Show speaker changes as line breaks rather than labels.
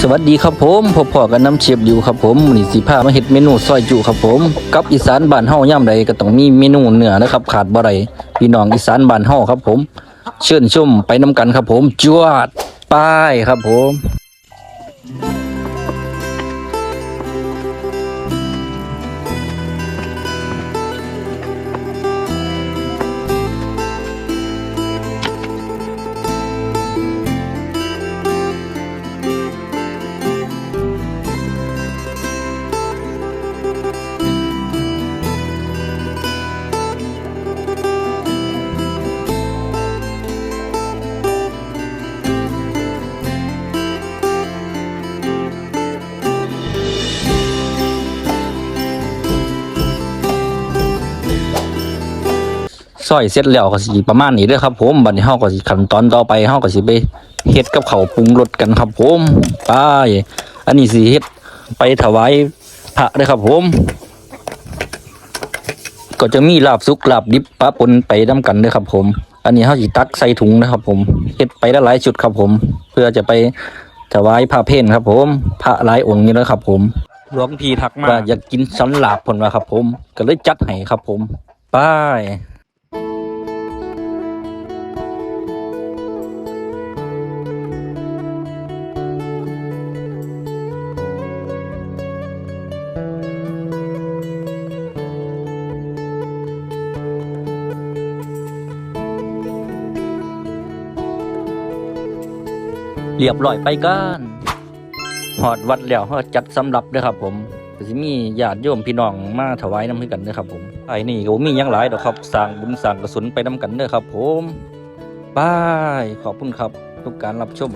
สวัสดีครับผมพบพอกันน้ำเชียบอยู่ครับผมนี่สีผ้ามาเห็ดเมนูซอยจุครับผม กับอีสานบ้านเฮาย่ำใดก็ต้องมีเมนูเนื้อนะครับ ขาดบ่ไรพี่น้องอีสานบ้านเฮาครับผม เชิญชมไปน้ำกันครับผม จวดป้ายครับผม ซอยเสร็จแล้วก็สิประมาณนี้เด้อครับ ผมบัดนี้เฮาก็สิขั้นตอนต่อไปเฮาก็สิไปเฮ็ดกับข้าวปรุงรสกันครับ ผมไปอันนี้สิเฮ็ดไปถวายพระเด้อครับ ผม ก็จะมีลาบสุกลาบดิบปะปนไปนํกันเด้อครับ ผม อันนี้เฮาสิตักใส่ถุงนะครับ ผมเฮ็ดไปได้หลายชุดครับ ผม เพื่อจะไปถวายพระเพนครับ ผมพระหลายองค์นี่นะครับ ผม
หลวงพี่ทักมา
ว่าอยากกินสันหลาบผลว่าครับ ผม ก็เลยจัดให้ครับ ผมไป้าย เรียบร้อยไปกันหอดวัดแล้วหอดจัดสำหรับเด้อครับ ผมก็สิมีญาติโยมพี่น้องมาถวายน้ำให้กันเด้อครับ ผมไอ้นี่ก็มีอยังหลายดอกครับสร้างบุญสร้างกระสุนไปน้ำกันเด้อครับ ผมบายขอบคุณครับทุกการรับชม